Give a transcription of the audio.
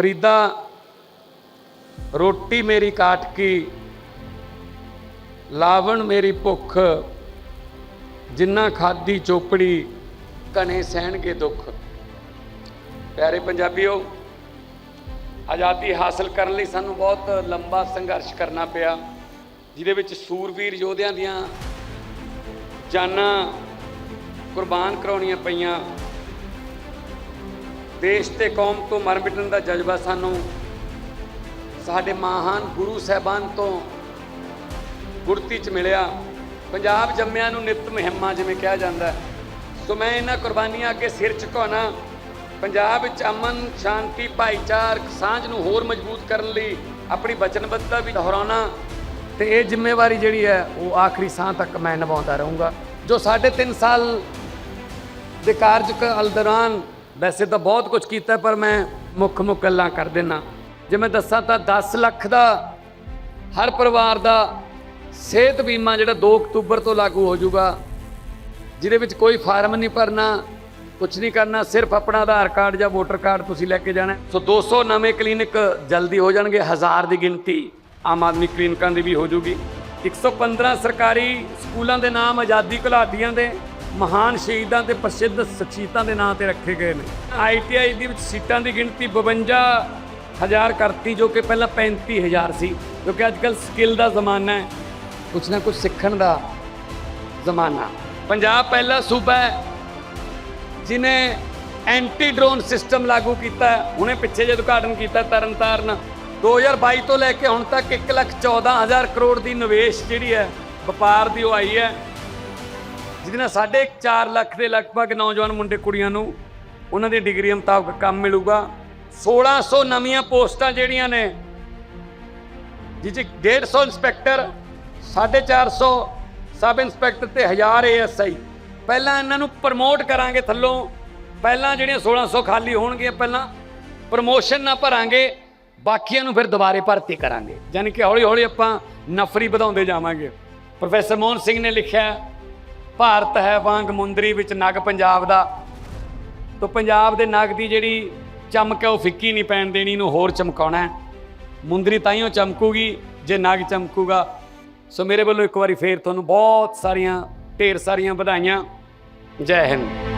ਫਰੀਦਾ, ਰੋਟੀ ਮੇਰੀ ਕਾਟ ਕੀ, ਲਾਵਣ ਮੇਰੀ ਭੁੱਖ, ਜਿੰਨਾ ਖਾਦੀ ਚੋਪੜੀ ਕਨੇ ਸਹਿਣਗੇ ਦੁੱਖ। ਪਿਆਰੇ ਪੰਜਾਬੀਓ, ਆਜ਼ਾਦੀ ਹਾਸਲ ਕਰਨ ਲਈ ਸਾਨੂੰ ਬਹੁਤ ਲੰਬਾ ਸੰਘਰਸ਼ ਕਰਨਾ ਪਿਆ, ਜਿਹਦੇ ਵਿੱਚ ਸੂਰਵੀਰ ਯੋਧਿਆਂ ਦੀਆਂ ਜਾਨਾਂ ਕੁਰਬਾਨ ਕਰਾਉਣੀਆਂ ਪਈਆਂ। ਦੇਸ਼ ਤੇ ਕੌਮ ਤੋਂ ਮਰ ਮਿਟਣ ਦਾ ਜਜ਼ਬਾ ਸਾਨੂੰ ਸਾਡੇ ਮਹਾਨ ਗੁਰੂ ਸਾਹਿਬਾਨ ਤੋਂ ਗੁਰਤੀ ਚ ਮਿਲਿਆ। ਪੰਜਾਬ ਜੰਮਿਆਂ ਨੂੰ ਨਿਤ ਮੁਹਿੰਮਾਂ ਜਿਵੇਂ ਕਿਹਾ ਜਾਂਦਾ ਸੋ ਮੈਂ ਇਹਨਾਂ ਕੁਰਬਾਨੀਆਂ ਅੱਗੇ ਸਿਰ ਝੁਕਾਉਣਾ। ਪੰਜਾਬ ਵਿੱਚ ਅਮਨ, ਸ਼ਾਂਤੀ, ਭਾਈਚਾਰਕ ਸਾਂਝ ਨੂੰ ਹੋਰ ਮਜ਼ਬੂਤ ਕਰਨ ਲਈ ਆਪਣੀ ਵਚਨਬੱਧਤਾ ਵੀ ਦੁਹਰਾਉਣਾ। ਤੇ ਇਹ ਜ਼ਿੰਮੇਵਾਰੀ ਜਿਹੜੀ ਹੈ, ਉਹ ਆਖਰੀ ਸਾਹ ਤੱਕ ਮੈਂ ਨਿਭਾਉਂਦਾ ਰਹੂੰਗਾ। ਜੋ ਸਾਢੇ ਤਿੰਨ ਸਾਲ ਦੇ ਕਾਰਜਕਾਲ ਦੌਰਾਨ ਵੈਸੇ ਤਾਂ ਬਹੁਤ ਕੁਝ ਕੀਤਾ, ਪਰ ਮੈਂ ਮੁੱਖ ਮੁੱਖ ਗੱਲਾਂ ਕਰ ਦੇਣਾ ਜੇ ਮੈਂ ਦੱਸਾਂ ਤਾਂ 10 ਲੱਖ ਦਾ ਹਰ ਪਰਿਵਾਰ ਦਾ ਸਿਹਤ ਬੀਮਾ ਜਿਹੜਾ 2 ਅਕਤੂਬਰ ਤੋਂ ਲਾਗੂ ਹੋ ਜਾਊਗਾ, ਜਿਹਦੇ ਵਿੱਚ ਕੋਈ ਫਾਰਮ ਨਹੀਂ ਭਰਨਾ ਕੁਝ ਨਹੀਂ ਕਰਨਾ, ਸਿਰਫ ਆਪਣਾ ਆਧਾਰ ਕਾਰਡ ਜਾਂ ਵੋਟਰ ਕਾਰਡ ਤੁਸੀਂ ਲੈ ਕੇ ਜਾਣਾ ਹੈ। ਸੋ 200 ਨਵੇਂ ਕਲੀਨਿਕ ਜਲਦੀ ਹੋ ਜਾਣਗੇ, ਹਜ਼ਾਰ ਦੀ ਗਿਣਤੀ ਆਮ ਆਦਮੀ ਕਲੀਨਿਕਾਂ ਦੀ ਵੀ ਹੋ ਜਾਊਗੀ 115 ਸਰਕਾਰੀ ਸਕੂਲਾਂ ਦੇ ਨਾਮ ਆਜ਼ਾਦੀ ਘੁਲਾਟੀਆਂ ਦੇ ਮਹਾਨ ਸ਼ਹੀਦਾਂ ਤੇ ਪ੍ਰਸਿੱਧ ਸ਼ਖਸੀਅਤਾਂ ਦੇ ਨਾਂ ਤੇ ਰੱਖੇ ਗਏ ਨੇ। ਆਈਟੀਆਈ ਦੇ ਵਿੱਚ ਸੀਟਾਂ ਦੀ ਗਿਣਤੀ 52 ਹਜ਼ਾਰ ਕਰਤੀ, ਜੋ ਕਿ ਪਹਿਲਾਂ 35000 ਸੀ ਕਿਉਂਕਿ ਅੱਜ ਕੱਲ ਸਕਿੱਲ ਦਾ ਜ਼ਮਾਨਾ ਹੈ। ਕੁਛ ਨਾ ਕੁਛ ਸਿੱਖਣ ਦਾ ਜ਼ਮਾਨਾ। ਪੰਜਾਬ ਪਹਿਲਾ ਸੂਬਾ ਹੈ, ਜਿਨੇ ਐਂਟੀ ਡਰੋਨ ਸਿਸਟਮ ਲਾਗੂ ਕੀਤਾ ਹੁਣੇ ਪਿੱਛੇ ਜੇ ਉਦਘਾਟਨ ਕੀਤਾ ਤਰਨਤਾਰਨ। 2022 ਤੋਂ ਲੈ ਕੇ ਹੁਣ ਤੱਕ 114000 ਕਰੋੜ ਦੀ ਨਿਵੇਸ਼ ਜਿਹੜੀ ਹੈ, ਵਪਾਰ ਦੀ ਉਹ ਆਈ ਹੈ। ਜਿਹਦੇ ਨਾਲ ਸਾਢੇ 4 ਲੱਖ ਦੇ ਲਗਭਗ ਨੌਜਵਾਨ ਮੁੰਡੇ ਕੁੜੀਆਂ ਨੂੰ ਉਹਨਾਂ ਦੀ ਡਿਗਰੀ ਮੁਤਾਬਕ ਕੰਮ ਮਿਲੂਗਾ। 1600 ਨਵੀਆਂ ਪੋਸਟਾਂ ਜਿਹੜੀਆਂ ਨੇ ਜਿਹ 'ਚ 150 ਇੰਸਪੈਕਟਰ 450 ਸਬ ਇੰਸਪੈਕਟਰ ਤੇ 1000 ਏਐਸਆਈ। ਪਹਿਲਾਂ ਇਹਨਾਂ ਨੂੰ ਪ੍ਰਮੋਟ ਕਰਾਂਗੇ ਥੱਲੋਂ। ਪਹਿਲਾਂ ਜਿਹੜੀਆਂ 1600 ਖਾਲੀ ਹੋਣਗੀਆਂ, ਪਹਿਲਾਂ ਪ੍ਰਮੋਸ਼ਨ ਨਾ ਭਰਾਂਗੇ, ਬਾਕੀਆਂ ਨੂੰ ਫਿਰ ਦੁਬਾਰੇ ਭਰਤੀ ਕਰਾਂਗੇ। ਯਾਨੀ ਕਿ ਹੌਲੀ ਹੌਲੀ ਆਪਾਂ ਨਫਰੀ ਵਧਾਉਂਦੇ ਜਾਵਾਂਗੇ। ਪ੍ਰੋਫੈਸਰ ਮੋਹਨ ਸਿੰਘ ਨੇ ਲਿਖਿਆ ਭਾਰਤ ਹੈ ਵਾਂਗ ਮੁੰਦਰੀ ਵਿੱਚ ਨਗ ਪੰਜਾਬ ਦਾ। ਤੋ ਪੰਜਾਬ ਦੇ ਨਗ ਦੀ ਜਿਹੜੀ ਚਮਕ ਹੈ ਉਹ ਫਿੱਕੀ ਨਹੀਂ ਪੈਣ ਦੇਣੀ ਨੂੰ ਹੋਰ ਚਮਕਾਉਣਾ ਹੈ। ਮੁੰਦਰੀ ਤਾਈਓ ਚਮਕੂਗੀ, ਜੇ ਨਗ ਚਮਕੂਗਾ। ਸੋ ਮੇਰੇ ਵੱਲੋਂ ਇੱਕ ਵਾਰੀ ਫੇਰ ਤੁਹਾਨੂੰ ਬਹੁਤ ਸਾਰੀਆਂ, ਢੇਰ ਸਾਰੀਆਂ ਵਧਾਈਆਂ। ਜੈ ਹਿੰਦ।